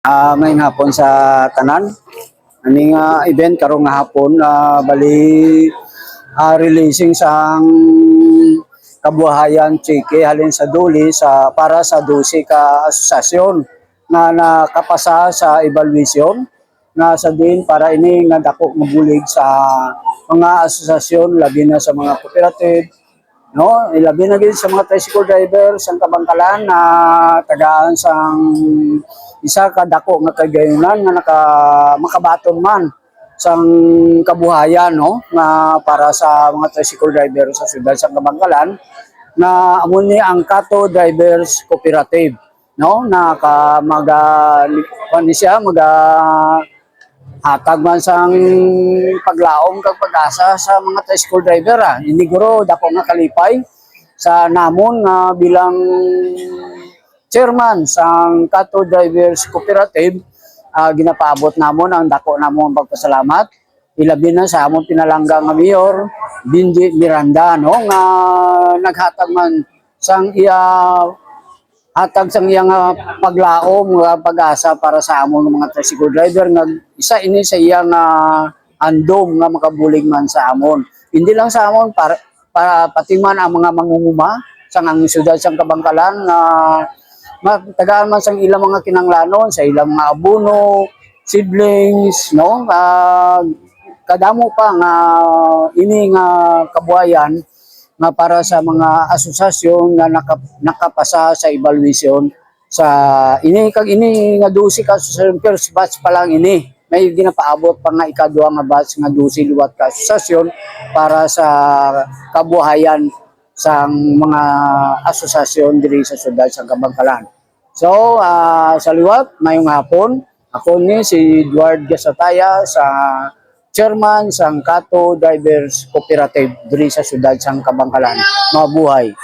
Ah, may hapon sa tanan. Ani nga event karong nga hapon ah, bali ah, releasing sang kabuhayan chike halin sa duli sa para sa 12 ka asosasyon na nakapasa sa evaluation na sa din para ini nga dako mabulig sa mga asosasyon labi na sa mga cooperative no ilabi na gid sa mga tricycle drivers ang kabangkalan na tagaan sang isa ka dako nga kagayunan nga naka makabaton man sang kabuhayan no? Nga para sa mga tricycle driver sa syudad sa Kabangkalan na amo ni ang Kato Drivers Cooperative no? Na ka maga ni siya maga hatag man sang paglaom kag pag-asa sa mga tricycle driver ah. Iniguro dako nga kalipay sa namon nga bilang chairman sang Kato Drivers Cooperative ah, ginapaabot namon ang dako namon pagpasalamat ilabi na sa among pinalangga nga mayor Binji Miranda no nga naghatag man sang iya hatag sang iyang nga paglaom nga pag-asa para sa among mga tricycle driver nga isa ini sa iyang nga andom nga makabulig man sa amon. Hindi lang sa amon para, para pati man ang mga mangunguma sang ang syudad sang Kabangkalan nga matagaan man sang ilang mga kinanglanon sa ilang mga abuno siblings no? Ah, kadamo pa nga ini nga kabuhayan nga para sa mga asosasyon nga naka, nakapasa sa evaluation sa ini kag ini nga dusi ka asosasyon first batch pa lang ini may ginapaabot pa nga ikaduha nga batch nga dusi liwat ka asosasyon para sa kabuhayan sang mga asosasyon diri sa syudad sa Kabangkalan. So, ah, sa liwat, mayong hapon, ako ni si Edward Gasataya sa chairman sang Kato Drivers Cooperative diri sa syudad sang Kabangkalan. Mabuhay.